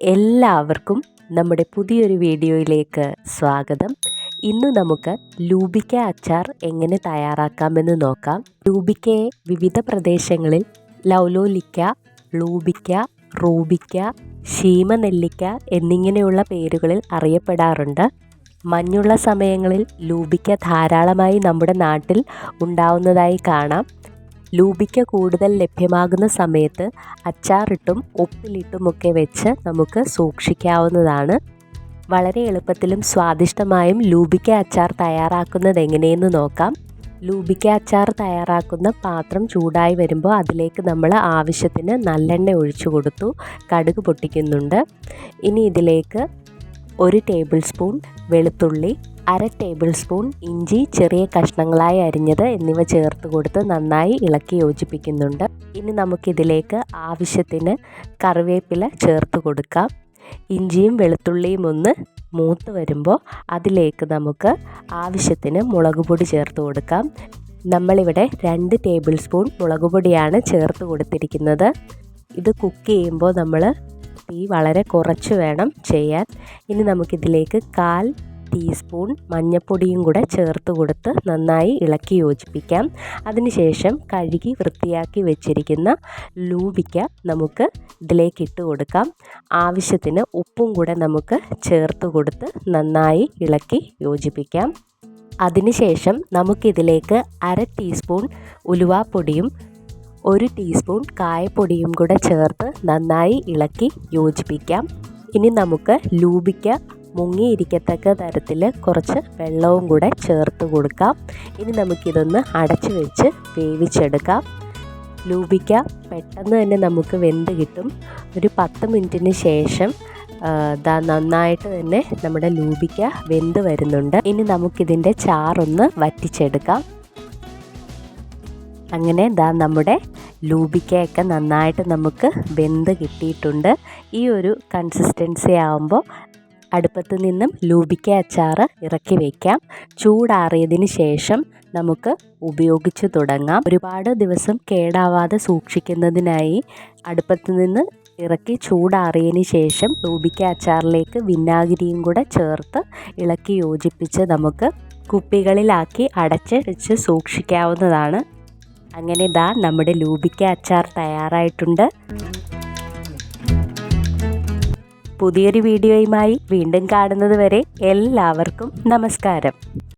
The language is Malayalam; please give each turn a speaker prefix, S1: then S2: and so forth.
S1: എല്ലാവർക്കും നമ്മുടെ പുതിയൊരു വീഡിയോയിലേക്ക് സ്വാഗതം. ഇന്ന് നമുക്ക് ലൂബിക്ക അച്ചാർ എങ്ങനെ തയ്യാറാക്കാമെന്ന് നോക്കാം. ലൂബിക്കയെ വിവിധ പ്രദേശങ്ങളിൽ ലൗലോലിക്ക ലൂബിക്ക റൂബിക്ക ശീമനെല്ലിക്ക എന്നിങ്ങനെയുള്ള പേരുകളിൽ അറിയപ്പെടാറുണ്ട്. മഞ്ഞുള്ള സമയങ്ങളിൽ ലൂബിക്ക ധാരാളമായി നമ്മുടെ നാട്ടിൽ ഉണ്ടാവുന്നതായി കാണാം. ലൂബിക്ക കൂടുതൽ ലഭ്യമാകുന്ന സമയത്ത് അച്ചാറിട്ടും ഉപ്പിലിട്ടുമൊക്കെ വെച്ച് നമുക്ക് സൂക്ഷിക്കാവുന്നതാണ്. വളരെ എളുപ്പത്തിലും സ്വാദിഷ്ടമായും ലൂബിക്ക അച്ചാർ തയ്യാറാക്കുന്നത് എങ്ങനെയെന്ന് നോക്കാം. ലൂബിക്ക അച്ചാർ തയ്യാറാക്കുന്ന പാത്രം ചൂടായി വരുമ്പോൾ അതിലേക്ക് നമ്മൾ ആവശ്യത്തിന് നല്ലെണ്ണ ഒഴിച്ചു കൊടുത്തു കടുക് പൊട്ടിക്കുന്നുണ്ട്. ഇനി ഇതിലേക്ക് ഒരു ടേബിൾ സ്പൂൺ വെളുത്തുള്ളി അര ടേബിൾ സ്പൂൺ ഇഞ്ചി ചെറിയ കഷ്ണങ്ങളായി അരിഞ്ഞത് എന്നിവ ചേർത്ത് കൊടുത്ത് നന്നായി ഇളക്കി യോജിപ്പിക്കുന്നുണ്ട്. ഇനി നമുക്കിതിലേക്ക് ആവശ്യത്തിന് കറിവേപ്പില ചേർത്ത് കൊടുക്കാം. ഇഞ്ചിയും വെളുത്തുള്ളിയും ഒന്ന് മൂത്ത് വരുമ്പോൾ അതിലേക്ക് നമുക്ക് ആവശ്യത്തിന് മുളക് പൊടി ചേർത്ത് കൊടുക്കാം. നമ്മളിവിടെ രണ്ട് ടേബിൾ സ്പൂൺ മുളക് പൊടിയാണ് ചേർത്ത് കൊടുത്തിരിക്കുന്നത്. ഇത് കുക്ക് ചെയ്യുമ്പോൾ നമ്മൾ തീ വളരെ കുറച്ച് വേണം ചെയ്യാൻ. ഇനി നമുക്കിതിലേക്ക് കാൽ ടീസ്പൂൺ മഞ്ഞൾപ്പൊടിയും കൂടെ ചേർത്ത് കൊടുത്ത് നന്നായി ഇളക്കി യോജിപ്പിക്കാം. അതിനുശേഷം കഴുകി വൃത്തിയാക്കി വെച്ചിരിക്കുന്ന ലൂബിക്ക നമുക്ക് ഇതിലേക്ക് ഇട്ട് കൊടുക്കാം. ആവശ്യത്തിന് ഉപ്പും കൂടെ നമുക്ക് ചേർത്ത് കൊടുത്ത് നന്നായി ഇളക്കി യോജിപ്പിക്കാം. അതിനുശേഷം നമുക്കിതിലേക്ക് അര ടീസ്പൂൺ ഉലുവാപ്പൊടിയും ഒരു ടീസ്പൂൺ കായപ്പൊടിയും കൂടെ ചേർത്ത് നന്നായി ഇളക്കി യോജിപ്പിക്കാം. ഇനി നമുക്ക് ലൂബിക്ക മുങ്ങിയിരിക്കത്തക്ക തരത്തിൽ കുറച്ച് വെള്ളവും കൂടെ ചേർത്ത് കൊടുക്കാം. ഇനി നമുക്കിതൊന്ന് അടച്ചു വെച്ച് വേവിച്ചെടുക്കാം. ലൂപിക്ക പെട്ടെന്ന് തന്നെ നമുക്ക് വെന്ത് കിട്ടും. ഒരു പത്ത് മിനിറ്റിന് ശേഷം ദാ നന്നായിട്ട് തന്നെ നമ്മുടെ ലൂപിക്ക വെന്ത് വരുന്നുണ്ട്. ഇനി നമുക്കിതിന്റെ ചാറൊന്ന് വറ്റിച്ചെടുക്കാം. അങ്ങനെ ദാ നമ്മുടെ ലൂബിക്കയൊക്കെ നന്നായിട്ട് നമുക്ക് വെന്ത് കിട്ടിയിട്ടുണ്ട്. ഈ ഒരു കൺസിസ്റ്റൻസി ആകുമ്പോൾ അടുപ്പത്ത് നിന്നും ലൂബിക്ക അച്ചാർ ഇറക്കി വയ്ക്കാം ചൂടാറിയതിന് ശേഷം നമുക്ക് ഉപയോഗിച്ച് തുടങ്ങാം. ഒരുപാട് ദിവസം കേടാവാതെ സൂക്ഷിക്കുന്നതിനായി അടുപ്പത്ത് നിന്ന് ഇറക്കി ചൂടാറിയതിന് ശേഷം ലൂബിക്ക അച്ചാറിലേക്ക് വിനാഗിരിയും കൂടെ ചേർത്ത് ഇളക്കി യോജിപ്പിച്ച് നമുക്ക് കുപ്പികളിലാക്കി അടച്ച് വെച്ച് സൂക്ഷിക്കാവുന്നതാണ്. അങ്ങനെ ദാ നമ്മുടെ ലൂബിക്ക അച്ചാർ തയ്യാറായിട്ടുണ്ട്. പുതിയൊരു വീഡിയോയുമായി വീണ്ടും കാണുന്നത് വരെ എല്ലാവർക്കും നമസ്കാരം.